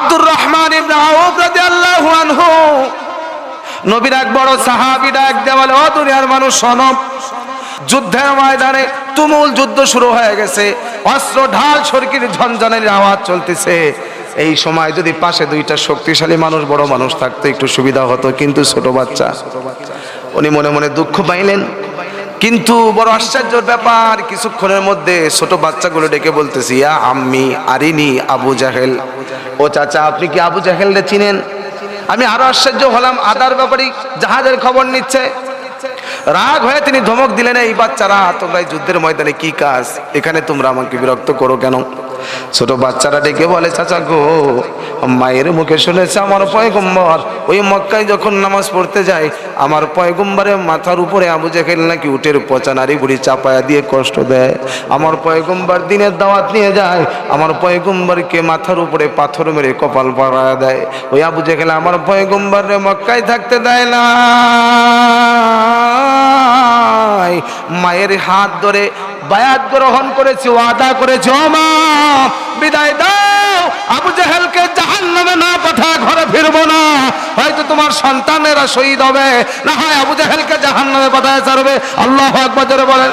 আব্দুর রহমান ইবনে নবীর এক বড় সাহাবী ডাক দিয়ে বলে ও দুনিয়ার মানুষ, শোনো, যুদ্ধের ময়দানে তুমুল যুদ্ধ শুরু হয়ে গেছে। অস্ত্র, ঢাল, সরকির ঝনঝনের আওয়াজ চলতেছে। এই সময় যদি পাশে দুইটা শক্তিশালী মানুষ, বড় মানুষ থাকতো, একটু সুবিধা হতো। কিন্তু ছোট বাচ্চা, উনি মনে মনে দুঃখ পাইলেন। কিন্তু বড় আশ্চর্যের ব্যাপার, কিছুক্ষণের মধ্যে ছোট বাচ্চাগুলো ডেকে বলতেছি, ইয়া আম্মি আরিনি আবু জাহেল। ও চাচা, আপনি কি আবু জাহেল রে চিনেন? আমি আরও আশ্চর্য হলাম, আদার ব্যাপারে জাহাজের খবর নিচ্ছে। রাগ হয়ে তিনি ধমক দিলেন, এই বাচ্চারা, তোমরা যুদ্ধের ময়দানে কি কাজ? এখানে তোমরা আমাকে বিরক্ত করো কেন? ছোট বাচ্চারা ডেকে বলে, চাচা গো, মায়ের মুখে শুনেছে আমার পয়গম্বর। ওই মক্কায় যখন নামাজ পড়তে যায়, আমার পয়গম্বরের মাথার উপরে আবু জেখেল নাকি উটের পচা নারী বুড়ি চাপায়া দিয়ে কষ্ট দেয়। আমার পয়গম্বর দিনের দাওয়াত নিয়ে যায়, আমার পয়গম্বরকে মাথার উপরে পাথর মেরে কপাল পড়ায় দেয়। ওই আবু জেখেল আমার পয়গম্বরে মক্কায় থাকতে দেয় না। মায়ের হাত ধরে বায়াত গ্রহণ করেছে, ওয়াদা করে ও মা, বিদায় দাও। আবু জাহেলকে জাহান্নামে না পাঠা ঘরে ফিরবো না। হয়তো তোমার সন্তানেরা শহীদ হবে, না হয় আবু জাহেলকে জাহান্নামে পাঠায় ছাড়বে। আল্লাহ আকবার বলে বলেন।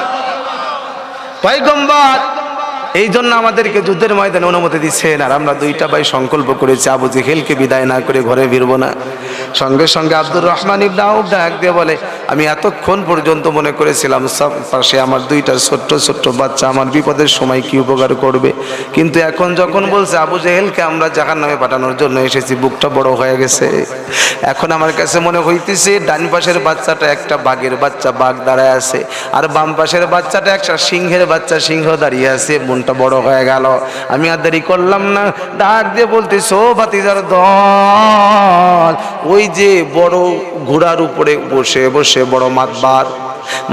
পয়গম্বর এই জন্য আমাদেরকে যুদ্ধের ময়দানে অনুমতি দিচ্ছেন। আর আমরা দুইটা ভাই সংকল্প করেছি, আবু জেহেলকে বিদায় না করে ঘরে ফিরবো না। সঙ্গে সঙ্গে আব্দুর রহমান ইবনে আউফ ডাক দিয়ে বলে, আমি এতক্ষণ পর্যন্ত মনে করেছিলাম সব পাশে আমার দুইটা ছোট্ট ছোট্ট বাচ্চা আমার বিপদের সময় কি উপকার করবে। কিন্তু এখন যখন বলছে আবু জেহেলকে আমরা জাহান নামে পাঠানোর জন্য এসেছি, বুকটা বড় হয়ে গেছে। এখন আমার কাছে মনে হইতেছে, ডান পাশের বাচ্চাটা একটা বাঘের বাচ্চা বাঘ দাঁড়ায় আছে, আর বাম পাশের বাচ্চাটা একটা সিংহের বাচ্চা সিংহ দাঁড়িয়ে আছে মনটা বড় হয়ে গেল। আমি আর দেরি করলাম না। ডাক দিয়ে বলতে ও ভাতিজার দল, ওই যে বড় ঘোড়ার উপরে বসে বসে বড় মাতবার।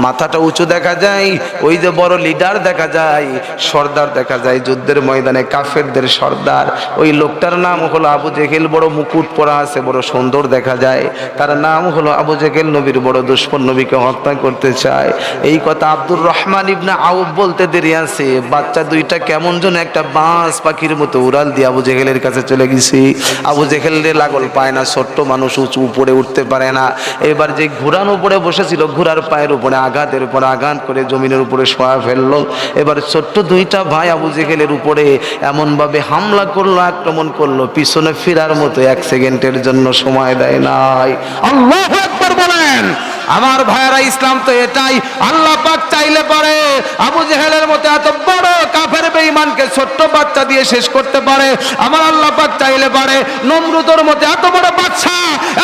মাথাটা উঁচু দেখা যায়, ওই যে বড় লিডার দেখা যায়, সর্দার দেখা যায়, যুদ্ধের ময়দানে কাফেরদের সর্দার। ওই লোকটার নাম হলো আবু জেহেল, বড় মুকুট পরা আছে, বড় সুন্দর দেখা যায়। তার নাম হলো আবু জেহেল নবীর বড় দুশ্মন নবীকে হত্যা করতে চায়। এই কথা আব্দুর রহমান ইবনে আউফ বলতে দেরি আছে। বাচ্চা দুইটা কেমন যেন একটা বাঁশ পাখির মতো উড়াল দিয়ে আবু জেহেলের কাছে চলে গেছি। আবু জেহেলরে লাগল পায় না, ছোট্ট মানুষ উঁচু উপরে উঠতে পারে না। এবার যে ঘোড়ার উপরে বসেছিল ঘোড়ার পায়ের উপরে আঘাতের উপর আঘাত করে জমিনের উপরে শোয়া ফেলল। এবার ছোট্ট দুইটা ভাই আবু জেহেলের উপরে এমনভাবে হামলা করল, আক্রমণ করল। পিছনে ফেরার মতো এক সেকেন্ডের জন্য সময় দেয় নাই। আল্লাহ বলেন, আমার ভাইয়েরা, ইসলাম তো এটাই। আল্লাহ পাক চাইলে পারে আবু জেহেলের মতো এত বড় কাফের বেঈমানকে ছোট্ট বাচ্চা দিয়ে শেষ করতে পারে। আমার আল্লাহ পাক চাইলে পারে, নমরুদর মতো এত বড় বাচ্চা,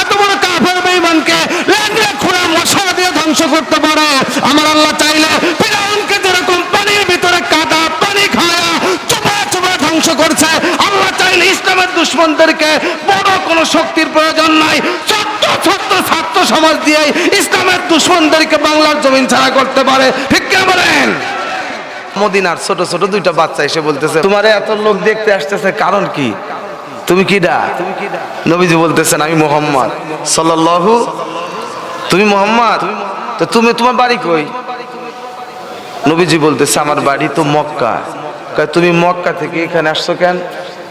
এত বড় কাফের মশা দিয়ে ধ্বংস করতে পারে। আমার আল্লাহ চাইলে ফিরাউনকে যেরকম পানির ভিতরে কাদা, পানি ধ্বংস করছে, আল্লাহ চাইলে ইসলামের দুশ্মনদেরকে বড় কোনো শক্তির প্রয়োজন নাই। ছোট্ট ছোট্ট ছাত্র সমাজ দিয়ে ইসলামের দুশ্মনদেরকে বাংলার জমিন ছাড়া করতে পারে। ঠিক কে বলেন? মদিনার ছোট ছোট দুইটা বাচ্চা এসে বলতেছে, তোমার এত লোক দেখতে আসতেছে, কারণ কি? তুমি কি ডা নবীজি বলতেছেন, আমি মোহাম্মদ। সাল্লাল্লাহু, তুমি মোহাম্মদ? তো তুমি, তোমার বাড়ি কই? নবীজি বলতেছে, আমার বাড়ি তো মক্কা। তুমি মক্কা থেকে এখানে আসছো কেন?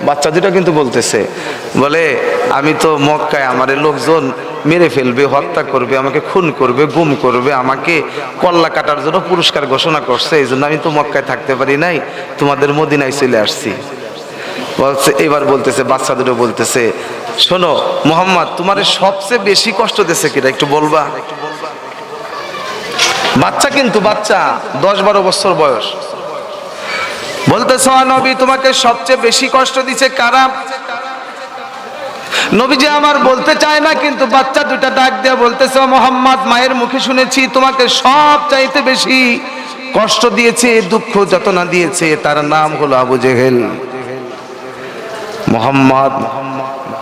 বাচ্চা দুটো কিন্তু বলতেছে, বলে, আমি তো মক্কায়, আমার লোকজন মেরে ফেলবে, হত্যা করবে, আমাকে খুন করবে, গুম করবে, আমাকে কল্লা কাটার জন্য পুরস্কার ঘোষণা করছে এই জন্য আমি তো মক্কায় থাকতে পারি নাই, তোমাদের মদিনায় চলে আসছি। বলছে, এবার বলতেছে, বাচ্চা দুটো বলতেছে, শোনো, মোহাম্মদ, তোমার সবচেয়ে বেশি কষ্ট দিছে কিনা একটু বলবা? বাচ্চা কিন্তু বাচ্চা, দশ বারো বছর বয়স। বলতেছ নবী, তোমাকে সবচেয়ে বেশি কষ্ট দিছে কারা? নবীজি আমার বলতে চায় না, কিন্তু বাচ্চা দুটা ডাক দিয়ে বলতেছে, মোহাম্মদ, মায়ের মুখে শুনেছি, তোমাকে সব চাইতে বেশি কষ্ট দিয়েছে, দুঃখ যাতনা দিয়েছে, তার নাম হলো আবু জেহেল। মোহাম্মদ,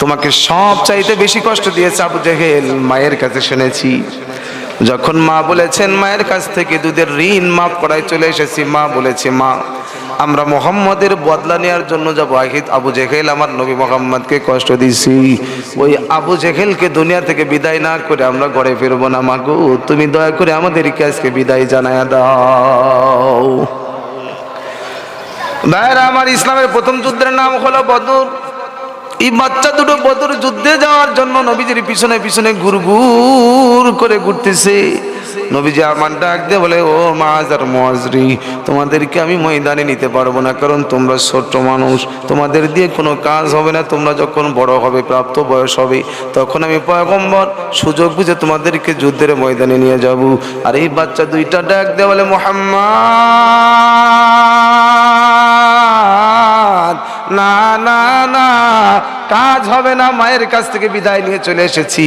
তোমাকে সব চাইতে বেশি কষ্ট দিয়েছে আবু জেহেল, মায়ের কাছে শুনেছি। যখন মা বলেছেন, মায়ের কাছ থেকে দুধের ঋণ মাফ করায় চলে এসেছি। মা বলেছে, মা, আমরা মোহাম্মদের বদলা নেওয়ার জন্য যাব। আহিদ, আবু জেহেল আমার নবী মোহাম্মদকে কষ্ট দিছি ওই আবু জেহেলকে দুনিয়া থেকে বিদায় না করে আমরা ঘরে ফিরবো না মাগো তুমি দয়া করে আমাদেরকে আজকে বিদায় জানায় দাও। ভাইরা আমার ইসলামের প্রথম যুদ্ধের নাম হলো বদর। এই বাচ্চা দুটো বদর যুদ্ধে যাওয়ার জন্য নবীজির পিছনে পিছনে গুড় করে ঘুরতেছে। নবীজি আমার ডাক দিয়ে বলে, ও মাজার মজরি তোমাদেরকে আমি ময়দানে নিতে পারব না, কারণ তোমরা ছোট্ট মানুষ। তোমাদের দিয়ে কোনো কাজ হবে না, তোমরা যখন বড় হবে, প্রাপ্ত বয়স হবে, তখন আমি পয়গম্বর সুযোগ বুঝে তোমাদেরকে যুদ্ধের ময়দানে নিয়ে যাব। আর এই বাচ্চা দুইটা ডাক দিয়ে বলে, মোহাম্মদ! না না না, কাজ হবে না, মায়ের কাছ থেকে বিদায় নিয়ে চলে এসেছি।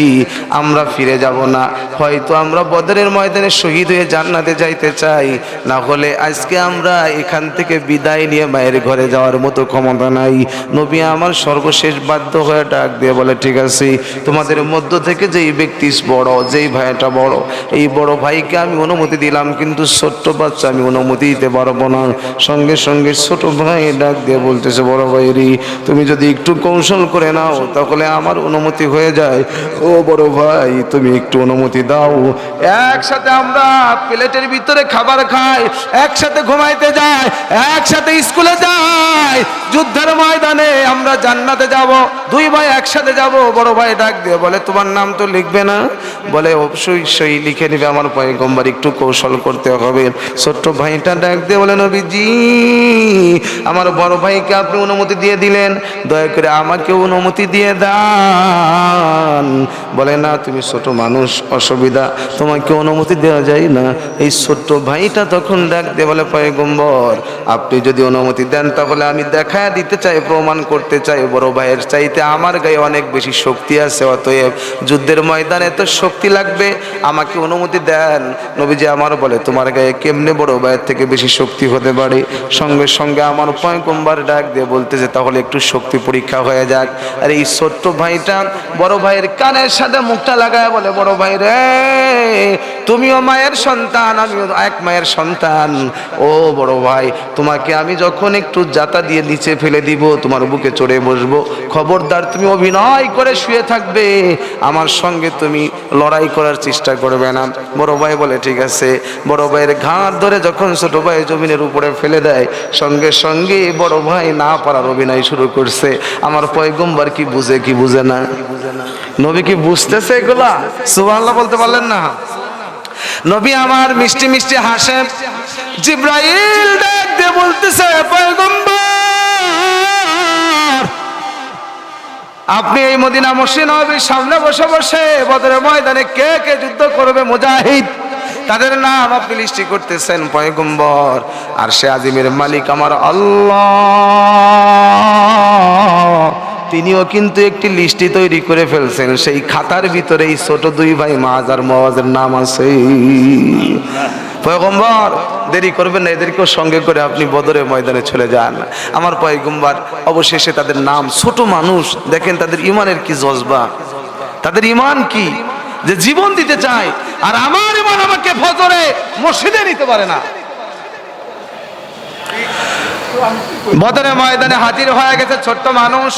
আমরা ফিরে যাব না। হয়তো আমরা বদরের ময়দানে শহীদ হয়ে জান্নাতে যাইতে চাই। না হলে আজকে আমরা এখান থেকে বিদায় নিয়ে মায়ের ঘরে যাওয়ার মতো ক্ষমতা নাই। নবী আমার সর্বশেষ বাধ্য হয়ে ডাক দিয়ে বলে, ঠিক আছে, তোমাদের মধ্য থেকে যেই ব্যক্তি বড়, যেই ভাইটা বড়, এই বড় ভাইকে আমি অনুমতি দিলাম, কিন্তু ছোট্ট বাচ্চা আমি অনুমতি দিতে পারব না। সঙ্গে সঙ্গে ছোট ভাই ডাক দিয়ে বলতেছে, বড় ভাই তুমি যদি একটু কৌশল করে নাও, তাহলে আমার অনুমতি হয়ে যায়। ও বড় ভাই, তুমি একটু অনুমতি দাও। একসাথে আমরা প্লেটের ভিতরে খাবার খাই, একসাথে ঘুমাইতে যাই, একসাথে স্কুলে যাই। যুদ্ধের ময়দানে আমরা জান্নাতে যাব, দুই ভাই একসাথে যাব। বড় ভাই ডাক দিয়ে বলে, তোমার নাম তো লিখবে না? বলে অবশ্যই সেই লিখে নিবে আমার পয়গম্বর, একটু কৌশল করতে হবে। ছোট্ট ভাইটা ডাক দিয়ে বলে, নবীজি আমার বড় ভাইকে আপনি অনুমতি দিয়ে দিলেন, দয়া করে আমাকে অনুমতি দিয়ে দান। বলে, না, তুমি ছোট মানুষ, অসুবিধা, তোমাকে অনুমতি দেওয়া যায় না। এই ছোট্ট ভাইটা তখন ডাক দিয়ে বলে, পয়গম্বর, আপনি যদি অনুমতি দেন, তাহলে আমি দেখা দিতে চাই, প্রমাণ করতে চাই। বড় ভাইয়ের চাইতে আমার গায়ে অনেক বেশি শক্তি আছে, অতএব যুদ্ধের ময়দানে তো শক্তি লাগবে, আমাকে অনুমতি দেন। নবীজি আমার বলে, তোমার গায়ে কেমনে বড় ভাইয়ের থেকে বেশি শক্তি হতে পারে? সঙ্গে সঙ্গে আমার পয়গম্বর ডাক দিয়ে বলতেছে, তাহলে একটু শক্তি পরীক্ষা হয়ে যাক। আর এই ছোট্ট ভাইটা বড় ভাইয়ের কানের সাথে মুখটা লাগায় বলে, বড় ভাই রে, তুমিও মায়ের সন্তান, আমিও এক মায়ের সন্তান। ও বড় ভাই, তোমাকে আমি যখন একটু জাতা দিয়ে নিচে ফেলে দিব, তোমার বুকে চড়ে বসবো। খবরদার, তুমি অভিনয় করে শুয়ে থাকবে। আমার সঙ্গে তুমি লড়াই করার চেষ্টা করবে না। বড় ভাই বলে, ঠিক আছে। বড় ভাইয়ের ঘাড় ধরে যখন ছোট ভাই জমিনের উপরে ফেলে দেয়, সঙ্গে সঙ্গে বড় ভাই না পারার অভিনয় শুরু করছে। আমার পয়গম্বার কি বুঝে কি বুঝে না? নবী কি বুঝতেছে এগুলা? সুবহানাল্লাহ বলতে পারলেন না। নবী আমার মিষ্টি মিষ্টি হাসে। জিব্রাইল দিয়ে বলতেছে, পয়গম্বর, আপনি এই মদিনা মসজিদ নবীর সামনে বসে বসে বদরের ময়দানে কে কে যুদ্ধ করবে, মুজাহিদ? তাদের নাম আপনি লিস্টি করতেছেন, পয়গম্বর। আর সে আজিমের মালিক আমার আল্লাহ। তিনিও কিন্তু একটি লিস্টি তৈরি করে ফেলছেন, সেই খাতার ভিতরে এই ছোট দুই ভাই মাজ আর মওয়াজের নাম আছে। পয়গম্বর, দেরি করবেন না, এদেরকেও সঙ্গে করে আপনি বদরের ময়দানে চলে যান। আমার পয়গম্বর, অবশেষে তাদের নাম, ছোট মানুষ, দেখেন তাদের ইমানের কি জজবা। তাদের ইমান কি? যে জীবন দিতে চায়, আর আমার ইমান আমাকে ফজরে মসজিদে নিতে পারে না। বদরের ময়দানে হাজির হয়ে গেছে ছোট্ট মানুষ।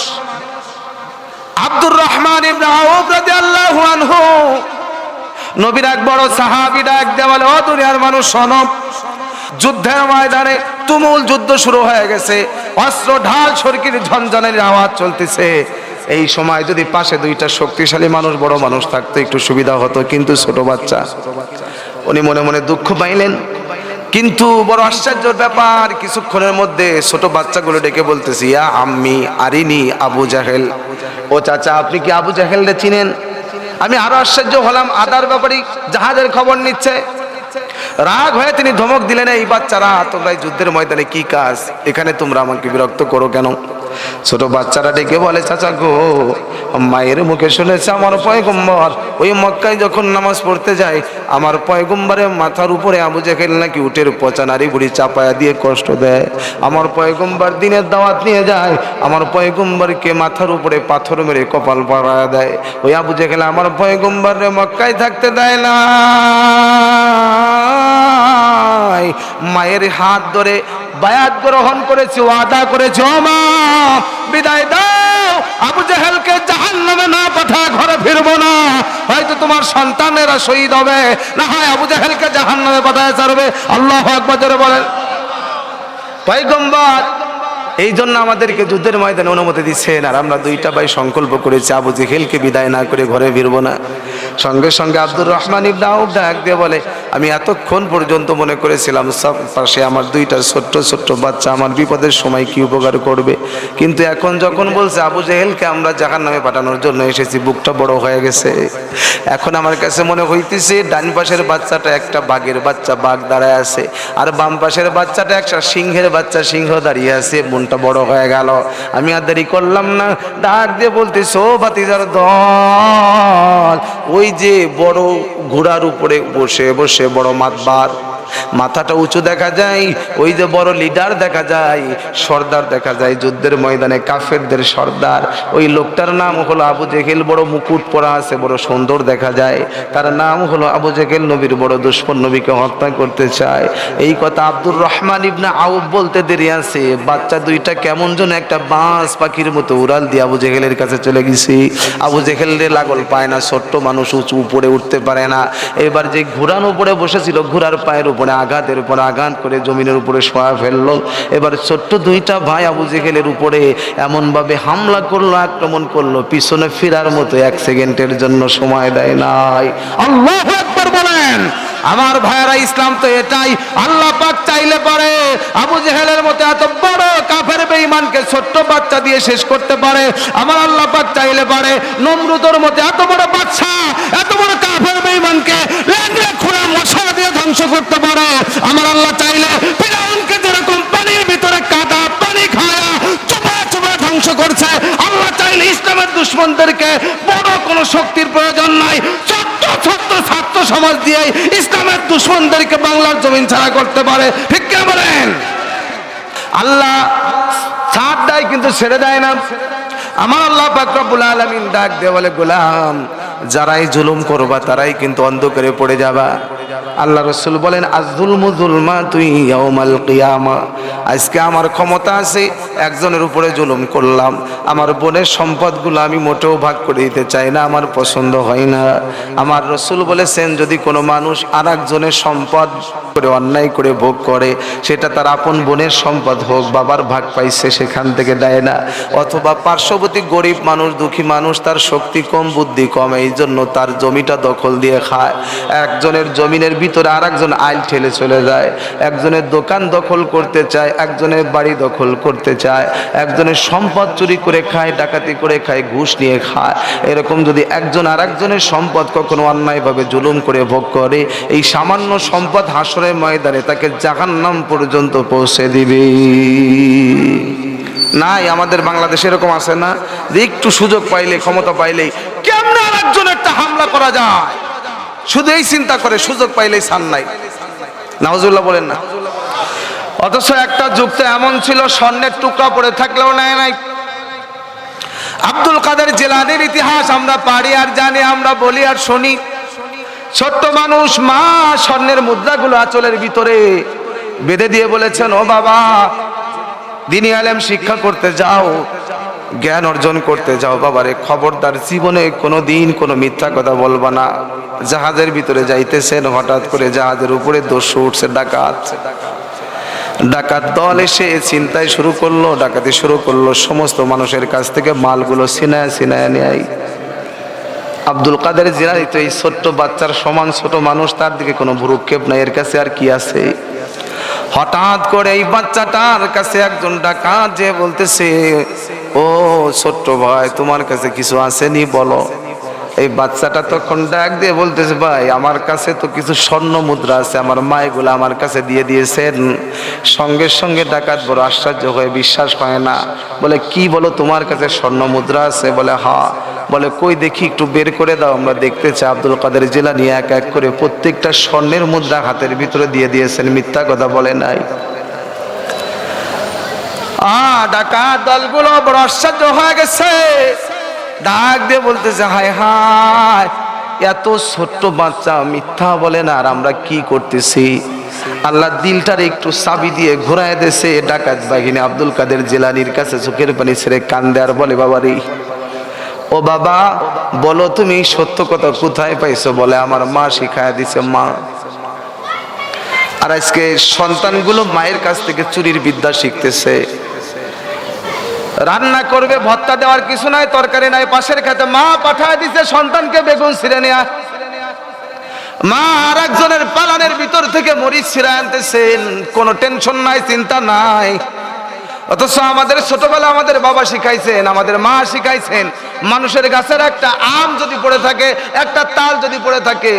আব্দুর রহমান ইবনে আউফ রাদিয়াল্লাহু নবীর এক বড় সাহাবী ডাক বলে, ও দুনিয়ার মানুষ, শোনো, যুদ্ধের ময়দানে তুমুল যুদ্ধ শুরু হয়ে গেছে। অস্ত্র, ঢাল সরকির ঝনঝনের আওয়াজ চলতেছে। এই সময় যদি পাশে দুইটা শক্তিশালী মানুষ, বড় মানুষ থাকতো, একটু সুবিধা হতো। কিন্তু ছোট বাচ্চা, উনি মনে মনে দুঃখ পাইলেন। কিন্তু বড় আশ্চর্যের ব্যাপার, কিছুক্ষণের মধ্যে ছোট বাচ্চাগুলো ডেকে বলতেছি, ইয়া আম্মি আরিনি আবু জাহেল। ও চাচা, আপনি কি আবু জাহেলরে চিনেন? আমি আরও আশ্চর্য হলাম, আদার ব্যাপারে জাহাজের খবর নিচ্ছে। রাগ হয়ে তিনি ধমক দিলেন, এই বাচ্চারা, তোমরা যুদ্ধের ময়দানে কি কাজ? এখানে তোমরা আমাকে বিরক্ত করো কেন? ছোট বাচ্চারা ডেকে বলে, চাচা গো, মায়ের মুখে শুনেছে আমার পয়গম্বর। ওই মক্কায় যখন নামাজ পড়তে যায়, আমার পয়গম্বরের মাথার উপরে আবু জাহেল নাকি উটের পচা নারী বুড়ি চাপায়া দিয়ে কষ্ট দেয়। আমার পয়গম্বর দিনের দাওয়াত নিয়ে যায়, আমার পয়গম্বরকে মাথার উপরে পাথর মেরে কপাল পাড়া দেয়। ওই আবু জাহেল, আমার পয়গম্বরে মক্কায় থাকতে দেয় না। মায়ের হাত ধরে বায়াত গ্রহণ করেছে, ওয়াদা করেছে, ও মা, বিদায় দাও, আবু জাহেলকে জাহান নামে না পাঠা ঘরে ফিরবো না। হয়তো তোমার সন্তানেরা শহীদ হবে, না হয় আবু জাহেলকে জাহান নামে পাঠায় ছাড়বে। আল্লাহ একবার জোরে বলেন। পয়গম্বর, এই জন্য আমাদেরকে যুদ্ধের ময়দানে অনুমতি দিচ্ছেন, আর আমরা দুইটা ভাই সংকল্প করেছি, আবু জেহেলকে বিদায় না করে ঘরে ফিরবো না। সঙ্গে সঙ্গে আব্দুর রহমান ইবনা ডাক দিয়ে বলে আমি এতক্ষণ পর্যন্ত মনে করেছিলাম, সব পাশে আমার দুইটা ছোট্ট ছোট্ট বাচ্চা আমার বিপদের সময় কি উপকার করবে? কিন্তু এখন যখন বলছে, আবু জেহেলকে আমরা জাহান নামে পাঠানোর জন্য এসেছি, বুকটা বড় হয়ে গেছে। এখন আমার কাছে মনে হইতেছে, ডান পাশের বাচ্চাটা একটা বাঘের বাচ্চা, বাঘ দাঁড়ায় আছে। আর বাম পাশের বাচ্চাটা একটা সিংহের বাচ্চা, সিংহ দাঁড়িয়ে আছে, মনটা বড় হয়ে গেল। আমি আর দেরি করলাম না। ডাক দিয়ে বলতেছে ভাতিজার দল, ওই যে বড় ঘোড়ার উপরে বসে বসে বড় মাতবার। মাথাটা উঁচু দেখা যায়, ওই যে বড় লিডার দেখা যায়, সর্দার দেখা যায়, যুদ্ধের ময়দানে কাফেরদের সর্দার। ওই লোকটার নাম হলো আবু জেহেল, বড় মুকুট পরা আছে, বড় সুন্দর দেখা যায়। তার নাম হলো আবু জেহেল নবীর, বড় দুশ্মন নবীকে হত্যা করতে চায়। এই কথা আব্দুর রহমান ইবনা আউব বলতে দেরি আছে। বাচ্চা দুইটা কেমন যেন একটা বাঁশ পাখির মতো উড়াল দিয়ে আবু জেহেলের কাছে চলে গেছি। আবু জেহেলের লাগল পায় না, ছোট্ট মানুষ উঁচু উপরে উঠতে পারে না। এবার যে ঘোড়ার উপরে বসেছিল, ঘোড়ার পায়ের উপরে আঘাতের উপর আঘাত করে জমিনের উপরে শোয়া ফেলল। এবার ছোট্ট দুইটা ভাই আবু জেহেলের উপরে এমনভাবে হামলা করল, আক্রমণ করল। পিছনে ফেরার মতো এক সেকেন্ডের জন্য সময় দেয় নাই। আল্লাহ বলেন, আমার ভাইয়েরা ইসলাম তো এটাই, আল্লাহ পাক চাইলে পারে, আবু জেহেলের মতো এত বড় কাফের বেঈমানকে ছোট্ট বাচ্চা দিয়ে শেষ করতে পারে, আমার আল্লাহ পাক চাইলে পারে, নমরুদর মতো এত বড় বাচ্চা, এত বড় কাফের বেঈমানকে লেগড়ে খুঁড়ে মশা দিয়ে ধ্বংস করতে পারে। আমার আল্লাহ চাইলে ফিরাউনকে যেরকম পানির ভিতরে কাদা, পানি খায়া চোপা চোপা ধ্বংস করছে, আল্লাহ চাইলে ইসলামের দুশ্মনদেরকে বড় কোনো শক্তির প্রয়োজন নাই। ছোট্ট ছোট্ট ছাত্র সমাজ দিয়ে ইসলামের দুশ্মনদেরকে বাংলার জমিন ছাড়া করতে পারে। ঠিক কে বলেন? আল্লাহ ছাড় দেয় কিন্তু ছেড়ে দেয় না। আমার আল্লাহ পাকরাবুল আলমিন ডাক দিয়ে বলে, গোলাম, যারাই জুলুম করবা তারাই কিন্তু অন্ধকারে পড়ে যাবা। আল্লাহ রসুল বলেন আজুলমু জুলমা তুই কিয়ামা। আজকে আমার ক্ষমতা আছে, একজনের উপরে জুলুম করলাম। আমার বোনের সম্পদগুলো আমি মোটেও ভাগ করে দিতে চাই না, আমার পছন্দ হয় না। আমার রসুল বলেছেন, যদি কোনো মানুষ আর একজনের সম্পদ করে, অন্যায় করে ভোগ করে, সেটা তার আপন বোনের সম্পদ হোক, বাবার ভাগ পাইছে, সেখান থেকে দেয় না। অথবা পার্শ্ববর্তী গরিব মানুষ, দুঃখী মানুষ, তার শক্তি কম, বুদ্ধি কম এই জন্য তার জমিটা দখল দিয়ে খায়। একজনের জমিনের ভিতরে আর একজন আইল ঠেলে চলে যায়। একজনের দোকান দখল করতে চায়, একজনের বাড়ি দখল করতে চায়। একজনের সম্পদ চুরি করে খায়, ডাকাতি করে খায়, ঘুষ নিয়ে খায়। এরকম যদি একজন আর একজনের সম্পদ কখনো অন্যায়ভাবে জুলুম করে ভোগ করে, এই সামান্য সম্পদ হাসরের ময়দানে তাকে জাহান্নাম পর্যন্ত পৌঁছে দিবে। নাই, আমাদের বাংলাদেশে এরকম আছে না? যে একটু সুযোগ পাইলে, ক্ষমতা পাইলেই কেমন আর একজনেরটা হামলা করা যায়? শুধু এই চিন্তা করে সুযোগ পাইলেই সান নাই। নাওজুল্লাহ বলেন না। অথচ একটা যুক্ত এমন ছিল, স্বর্ণের টুকরা পড়ে থাকলেও নেয় নাই। আব্দুল কাদের জেলানির ইতিহাস আমরা পারি আর জানি, আমরা বলি আর শুনি। ছোট্ট মানুষ, মা, স্বর্ণের মুদ্রাগুলো আঁচলের ভিতরে বেঁধে দিয়ে বলেছেন, ও বাবা, দিনী আলেম শিক্ষা করতে যাও। জ্ঞান অর্জন করতে যাও বাবারে, খবরদার জীবনে কোনো দিন কোনো মিথ্যা কথা বলবা না। জাহাজের ভিতরে যাইতেছেন, হঠাৎ করে জাহাজের উপরে দস্যু উঠছে, ডাকাত। ডাকাত দল এসে চিন্তায় শুরু করল, ডাকাতি শুরু করল, সমস্ত মানুষের কাছ থেকে মালগুলো সিনায় সিনায় নেয়। আব্দুল কাদের জিলানি তো এই ছোট্ট বাচ্চার সমান ছোট মানুষ, তার দিকে কোনো ভুরুক্ষেপ নাই, এর কাছে আর কি আছে? হঠাৎ করে এই বাচ্চাটার কাছে একজন ডাকাত যে বলতেছে ও ছোট্ট ভাই, তোমার কাছে কিছু আসেনি বলো। এই বাচ্চাটা তখন ডাক দিয়ে বলতেছে, ভাই, আমার কাছে তো কিছু স্বর্ণ মুদ্রা আছে, আমার মা এগুলো আমার কাছে দিয়ে দিয়েছেন। সঙ্গে সঙ্গে ডাকাত বড় আশ্চর্য হয়ে বিশ্বাস হয় না। বলে, কি বলো, তোমার কাছে স্বর্ণ মুদ্রা আছে? বলে, হা। বলে, কই দেখি, একটু বের করে দাও, আমরা দেখতে চাই আব্দুল কাদের জেলা নিয়ে এক এক করে প্রত্যেকটা স্বর্ণের মুদ্রা হাতের ভিতরে দিয়ে দিয়েছেন, মিথ্যা কথা বলে নাই। আ, ডাকাত দলগুলো বড় আশ্চর্য হয়ে গেছে। ডাক দিয়ে বলতেছে, হায় হায়, এত ছোট্ট বাচ্চা মিথ্যা বলে না, আর আমরা কি করতেছি? আল্লাহ দিলটার একটু চাবি দিয়ে ঘুরায় দেশে ডাকাত বাহিনী আব্দুল কাদের জেলানির কাছে চোখের পানি ছেড়ে কান্দে আর বলে, বাবারি, ও বাবা, বলো তুমি সত্য কথা কোথায় পাইছো? বলে, আমার মা শিখায় দিছে, মা। আর আজকে সন্তানগুলো মায়ের কাছ থেকে চুরির বিদ্যা শিখতেছে। রান্না করবে, ভত্তা দেওয়ার কিছু নাই, তরকারি নাই, পাশের খেতে মা পাঠায় দিছে, সন্তানকে বেগুন ছিঁড়ে নেয়া। মা আর একজনের পালানের ভিতর থেকে মরিচ ছিঁড়ে আনতেছেন। কোনো টেনশন নাই, চিন্তা নাই। অথচ আমাদের ছোটবেলা আমাদের বাবা শিখাইছেন, আমাদের মা শিখাইছেন, মানুষের গাছের একটা আম যদি পড়ে থাকে, একটা তাল যদি পড়ে থাকে,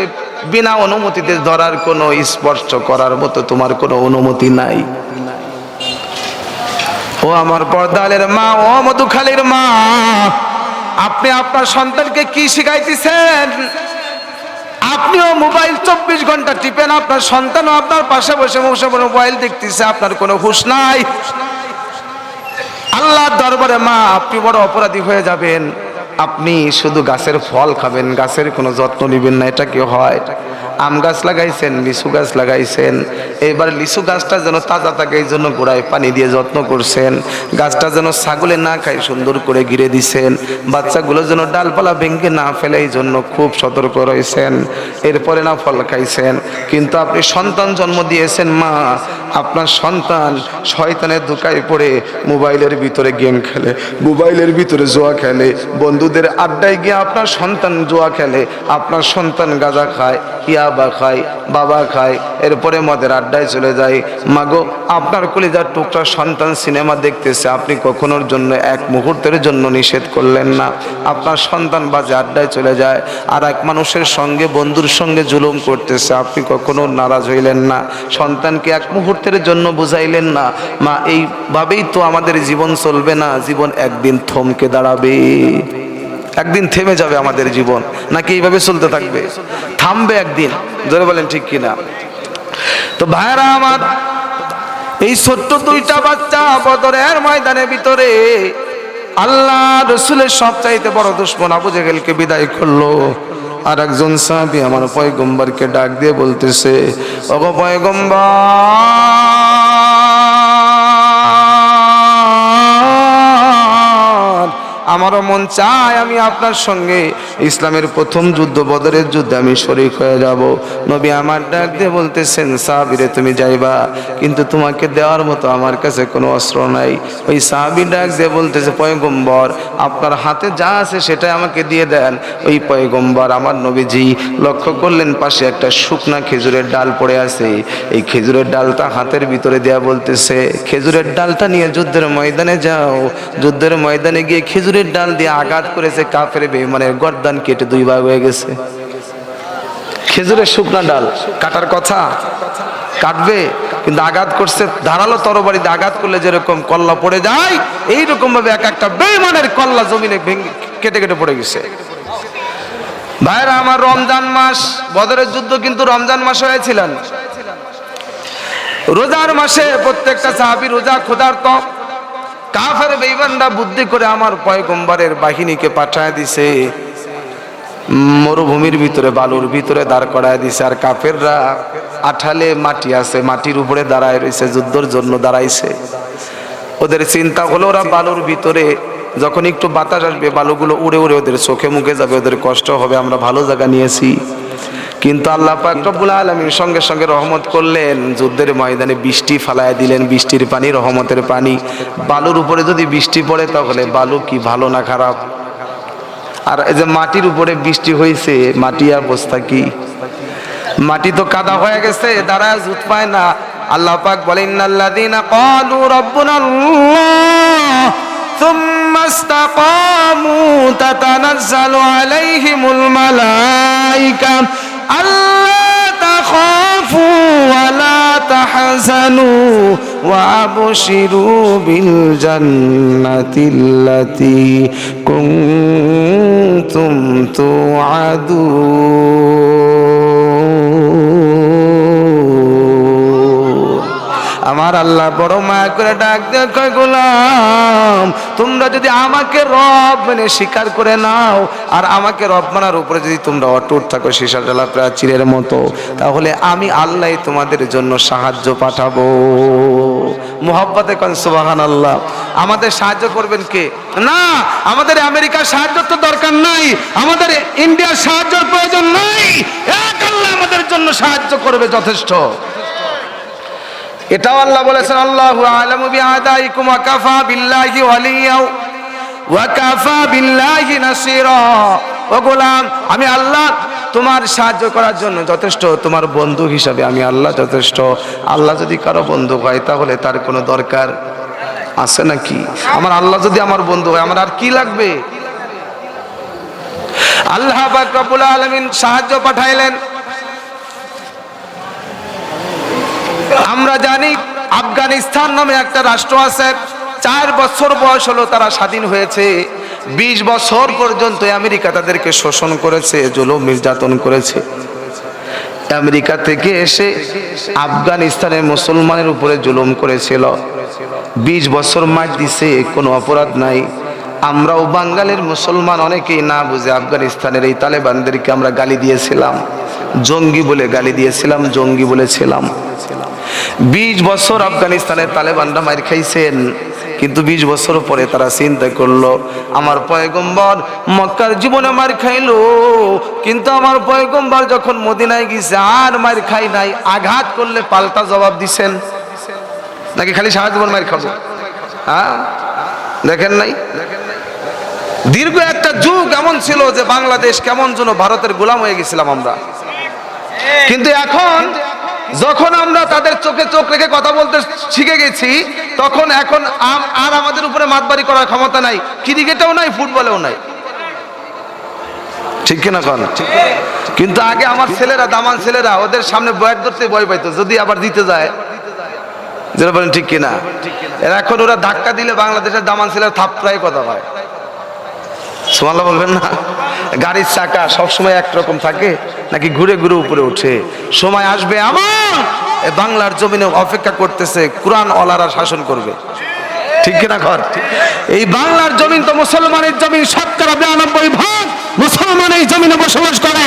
বিনা অনুমতিতে ধরার কোনো স্পর্শ করার মতো তোমার কোনো অনুমতি নাই। ও আমার পর্দালের মা, ও মধুখালীর মা, আপনি আপনার সন্তানকে কি শিখাইতেছেন? আপনিও মোবাইল চব্বিশ ঘণ্টা টিপেন, আপনার সন্তানও আপনার পাশে বসে বসে মোবাইল দেখতেছে, আপনার কোনো হুশ নাই। আল্লাহর দরবারে মা, আপনি বড় অপরাধী হয়ে যাবেন। আপনি শুধু গাছের ফল খাবেন, গাছের কোনো যত্ন নেবেন না, এটা কি হয়? আম গাছ লাগাইছেন, লিচু গাছ লাগাইছেন। এবার লিচু গাছটা যেন তাজা থাকে, এই জন্য গোড়ায় পানি দিয়ে যত্ন করছেন। গাছটা যেন ছাগলে না খায়, সুন্দর করে ঘিরে দিছেন। বাচ্চাগুলো যেন ডালপালা ভেঙে না ফেলে, এই জন্য খুব সতর্ক রয়েছেন। এরপরে না ফল খাইছেন। কিন্তু আপনি সন্তান জন্ম দিয়েছেন, মা। আপনার সন্তান শয়তানের দোকায় পড়ে মোবাইলের ভিতরে গেম খেলে, মোবাইলের ভিতরে জোয়া খেলে। বন্ধুদের আড্ডায় গিয়ে আপনার সন্তান জোয়া খেলে, আপনার সন্তান গাঁজা খায়। ইয়াবা খায়, বাবা খায়, এরপরে মদের আড্ডায় চলে যায়। মাগো, আপনার কলিজার টুকরা সন্তান সিনেমা দেখতেছে, আপনি কখনোর জন্য এক মুহূর্তের জন্য নিষেধ করলেন না। আপনার সন্তান বাজে আড্ডায় চলে যায়, আর এক মানুষের সঙ্গে, বন্ধুর সঙ্গে জুলুম করতেছে, আপনি কখনো নারাজ হইলেন না। সন্তানকে এক মুহূর্তের জন্য বুঝাইলেন না, মা, এইভাবেই তো আমাদের জীবন চলবে না, জীবন একদিন থমকে দাঁড়াবে। একদিন থেমে যাবে আমাদের জীবন। নাকি এইভাবে চলতে থাকবে? থামবে একদিন। ধরে বলেন ঠিক কিনা? তো ভাইরা আমার, এই ছোট্ট দুইটা বাচ্চা বদরের ময়দানের ভিতরে আল্লাহ রসুলের সবচাইতে বড় দুশ্মন আবু জেগেলকে বিদায় করল। আর একজন সাহাবি আমার পয়গম্বরকে ডাক দিয়ে বলতেছে, ওগো পয়গম্বর! আমারও মন চায় আমি আপনার সঙ্গে। ইসলামের প্রথম যুদ্ধ, বদরের যুদ্ধে আমি শরিক হয়ে যাব। নবী আমার ডাক দিয়ে বলতেছেন, সাহাবিরে তুমি যাইবা, কিন্তু তোমাকে দেওয়ার মতো আমার কাছে কোনো অস্ত্র নাই। ওই সাহাবি ডাক দিয়ে বলতেছে, পয়গম্বর, আপনার হাতে যা আছে সেটাই আমাকে দিয়ে দেন। ওই পয়গম্বর আমার নবীজি লক্ষ্য করলেন, পাশে একটা শুকনা খেজুরের ডাল পড়ে আছে। এই খেজুরের ডালটা হাতের ভিতরে দেয়া বলতেছে, খেজুরের ডালটা নিয়ে যুদ্ধের ময়দানে যাও। যুদ্ধের ময়দানে গিয়ে খেজুরের ডাল দিয়ে আঘাত করেছে কাফের বেমানের গর্দান কেটে দুই ভাগ হয়ে গেছে। খেজুরের শুকনা ডাল, কাটার কথা। কাটবে, কিন্তু আঘাত করছে, ধারালো তরবারিতে আঘাত করলে যেরকম কল্লা পড়ে যায় এইরকম ভাবে এক একটা বেমানের কল্লা জমিনে কেটে কেটে পড়ে গেছে। ভাইরা, আমার রমজান মাস, বদরের যুদ্ধ কিন্তু রমজান মাস হয়েছিলেন। রোজার মাসে প্রত্যেকটা সাহাবি রোজা খোদার তো কাফের বেইমানরা বুদ্ধি করে আমার পয়গম্বরের বাহিনীকে পাঠায় দিছে। মরুভূমির ভিতরে, বালুর ভিতরে দাঁড় করায় দিছে। আর কাফেররা আঠালে মাটি আছে, মাটির উপরে দাঁড়ায় রয়েছে, যুদ্ধর জন্য দাঁড়াইছে। ওদের চিন্তা হলো, ওরা বালুর ভিতরে যখন একটু বাতাস আসবে, বালুগুলো উড়ে উড়ে ওদের চোখে মুখে যাবে, ওদের কষ্ট হবে, আমরা ভালো জায়গা নিয়েছি। কিন্তু আল্লাহ রব্বুল আলামিন সঙ্গে সঙ্গে রহমত করলেন, যুদ্ধের ময়দানে বৃষ্টি ফালায় দিলেন, বৃষ্টির পানি, রহমতের পানি। বালুর উপরে যদি বৃষ্টি পড়ে, তাহলে বালু কি ভালো না খারাপ? আর এই যে মাটির উপরে বৃষ্টি হয়েছে মাটি অবস্থা কি মাটি তো কাদা হয়ে গেছে দাঁড়ায় জুত পায় না আল্লাহ পাক বলেন আল্লাযীনা ক্বালু রাব্বুনাল্লাহ ثم استقاموا تتنزل عليهم الملائكة ألا تخافوا ولا تحزنوا وأبشروا بالجنة التي كنتم توعدون. আমার আল্লাহ বড় মায়া করে ডাক দিয়ে গোলাম, তোমরা যদি আমাকে রব মানে স্বীকার করে নাও, আর আমাকে রব মানার উপরে যদি তোমরা অটুট থাকো সীসা প্রাচীরের মতো, তাহলে আমি আল্লাহ তোমাদের জন্য সাহায্য পাঠাবো। মোহাব্বতে কন সুবাহান আল্লাহ আমাদের সাহায্য করবেন কে? না, আমাদের আমেরিকার সাহায্য তো দরকার নাই, আমাদের ইন্ডিয়ার সাহায্যের প্রয়োজন নাই। এক আল্লাহ আমাদের জন্য সাহায্য করবে যথেষ্ট। এটাও আল্লাহ বলেছেন, আল্লাহু আলামু বিআদাইকুম ওয়া কাফা বিল্লাহি ওয়ালিয়া ওয়া কাফা বিল্লাহি নাসীরা। ও গোলাম, আমি আল্লাহ তোমার সাহায্য করার জন্য যথেষ্ট, তোমার বন্ধু হিসাবে আমি আল্লাহ যথেষ্ট। আল্লাহ যদি কারও বন্ধু হয় তাহলে তার কোনো দরকার আছে নাকি? আমার আল্লাহ যদি আমার বন্ধু হয়, আমার আর কি লাগবে? আল্লাহ রব্বুল আলামিন সাহায্য পাঠাইলেন। আমরা জানি আফগানিস্তান নামে একটা রাষ্ট্র আছে। চার বছর বয়স হলো তারা স্বাধীন হয়েছে। বিশ বছর পর্যন্ত আমেরিকা তাদেরকে শোষণ করেছে, জুলুম, নির্যাতন করেছে। আমেরিকা থেকে এসে আফগানিস্তানের মুসলমানের উপরে জুলুম করেছিল। বিশ বছর মার দিছে, কোনো অপরাধ নাই। আমরাও বাঙালির মুসলমান, অনেকেই না বুঝে আফগানিস্তানের এই তালেবানদেরকে আমরা গালি দিয়েছিলাম। জঙ্গি বলে গালি দিয়েছিলাম, জঙ্গি বলেছিলাম। বিশ বছর আফগানিস্তানের তালেবানরা মার খাইছেন, কিন্তু বিশ বছর পরে তারা চিন্তা করল, আমার পয়গম্বর মক্কার জীবনে মার খাইলো, কিন্তু আমার পয়গম্বর যখন মদিনায় গেছে, আর মার খাই নাই, আঘাত করলে পাল্টা জবাব দিছেন। নাকি খালি সারা জীবন মার খাব? হ্যাঁ? দেখেন নাই? দীর্ঘ একটা যুগ এমন ছিল যে বাংলাদেশ কেমন যেন ভারতের গোলাম হয়ে গেছিলাম আমরা। কিন্তু এখন যখন আমরা তাদের চোখে চোখ রেখে কথা বলতে শিখে গেছি, তখন এখন আর আমাদের উপরে মাতবাড়ি করার ক্ষমতা নাই। ক্রিকেটেও নাই, ফুটবলেও নাই। ঠিক কিনা কন? কিন্তু আগে আমার ছেলেরা, দামান ছেলেরা, ওদের সামনে বয়ার ধরতে ভয় পাইতো, যদি আবার দিতে যায়। যেটা বলেন ঠিক কিনা? এখন ওরা ধাক্কা দিলে বাংলাদেশের দামান ছেলেরা থাপড়ায় কথা হয় সোমাল্লা বলবেন না? গাড়ির চাকা সবসময় একরকম থাকে, নাকি ঘুরে ঘুরে উপরে ওঠে? সময় আসবে আমার বাংলার জমিনে অপেক্ষা করতেছে কোরআন অলারা শাসন করবে। ঠিক কিনা ঘর এই বাংলার জমিন তো মুসলমানের জমিন, শতকরা বিরানব্বই ভাগ মুসলমান এই জমিনে বসবাস করে।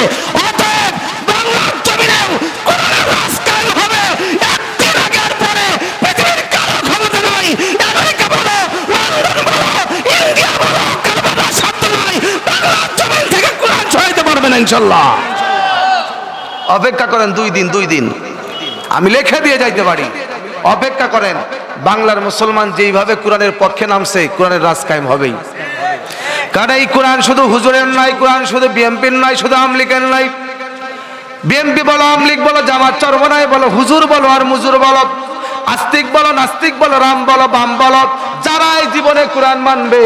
ইনশাল্লাহ। অপেক্ষা করেন দুই দিন দুই দিন। আমি লেখে দিয়ে যাইতে পারি। অপেক্ষা করেন, বাংলার মুসলমান যেইভাবে কোরআনের পক্ষে নামছে, কোরআনের রাজ কায়েম হবেই। কারণ এই কোরআন শুধু হুজুরের নয়, কোরআন শুধু বিএমপির নয়, শুধু আমলিকের নয়। বিএমপি বলো আমলিক বলো, জামাত চরমনায় বলো, হুজুর বলো আর মুজুর বলো আস্তিক বলো, নাস্তিক বলো, রাম বলো, বাম বলো, যারাই জীবনে কোরআন মানবে,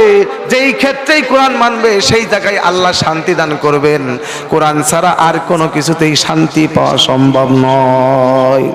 যেই ক্ষেত্রেই কোরআন মানবে, সেই জায়গায় আল্লাহ শান্তি দান করবেন। কোরআন ছাড়া আর কোনো কিছুতেই শান্তি পাওয়া সম্ভব নয়।